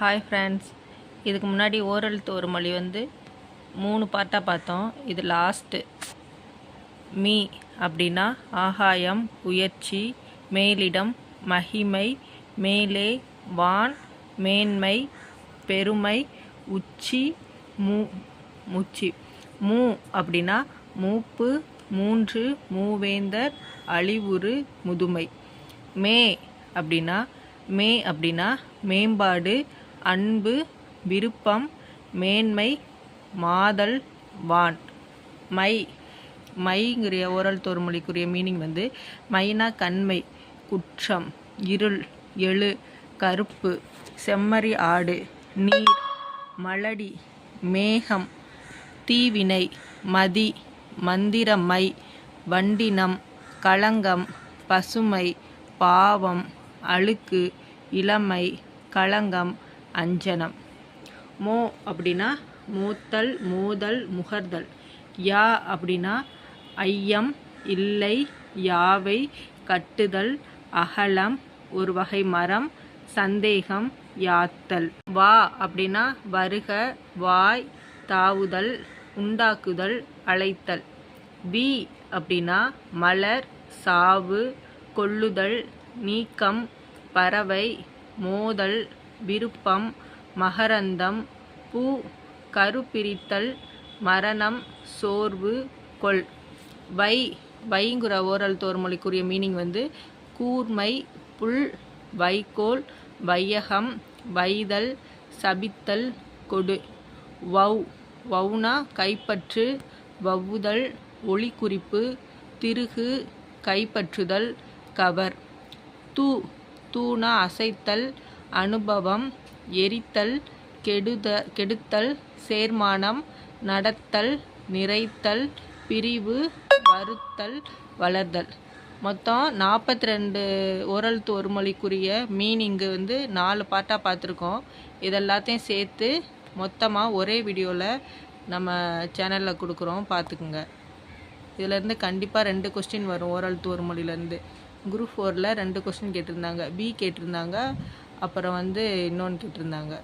Hi friends இதுக்கு முன்னாடி ஓரெழுத்து ஒரு மொழி வந்து மூணு பார்ட்டாக பார்த்தோம். இது லாஸ்ட்டு மீ அப்படின்னா ஆகாயம் உயர்ச்சி மேலிடம் மகிமை மேலே வான் மேன்மை பெருமை உச்சி மூ முச்சி. மூ அப்படின்னா மூப்பு மூன்று மூவேந்தர் அழிவுறு முதுமை. மே அப்படின்னா மே அப்படின்னா மேம்பாடு அன்பு விருப்பம் மேன்மை மாதல் வான். மை மைங்கிற ஓரல் தோர்மொழிக்குரிய மீனிங் வந்து மைனா கண்மை குற்றம் இருள் எழு கருப்பு செம்மறி ஆடு நீர் மலடி மேகம் தீவினை மதி மந்திரமை வண்டினம் களங்கம் பசுமை பாவம் அழுக்கு இளமை களங்கம் அஞ்சனம். மோ அப்படின்னா மூத்தல் மோதல் முகர்தல். யா அப்படின்னா ஐயம் இல்லை யாவை கட்டுதல் அகலம் ஒரு வகை மரம் சந்தேகம் யாத்தல். வா அப்படின்னா வருக வாய் தாவுதல் உண்டாக்குதல் அழைத்தல். வி அப்படின்னா மலர் சாவு கொள்ளுதல் நீக்கம் பறவை மோதல் விருப்பம் மகரந்தம் பூ கருப்பிரித்தல் மரணம் சோர்வு கொள் வை வைங்குற ஓரல் தோர்மொழிக்குரிய மீனிங் வந்து கூர்மை புல் வைக்கோல் வையகம் வைதல் சபித்தல் கொடு. வவ் வவுனா கைப்பற்று வவ்வுதல் ஒளிக்குறிப்பு திருகு கைப்பற்றுதல் கவர். தூ தூணா அசைத்தல் அனுபவம் எரித்தல் கெடுத கெடுத்தல் சேர்மானம் நடத்தல் நிறைத்தல் பிரிவு வருத்தல் வளர்தல். மொத்தம் நாற்பத்தி ரெண்டு ஓரல் ஒருமொழிக்குரிய மீனிங்கு வந்து நாலு பாட்டாக பார்த்துருக்கோம் இதெல்லாத்தையும் சேர்த்து மொத்தமாக ஒரே வீடியோவில் நம்ம சேனலில் கொடுக்குறோம். பார்த்துக்குங்க இதிலேருந்து கண்டிப்பாக ரெண்டு கொஸ்டின் வரும் ஓரல் ஒருமொழியிலேருந்து குரூப் ஃபோரில் ரெண்டு கொஸ்டின் கேட்டிருந்தாங்க. பி கேட்டிருந்தாங்க. அப்புறம் வந்து இன்னொன்று கேட்டிருந்தாங்க.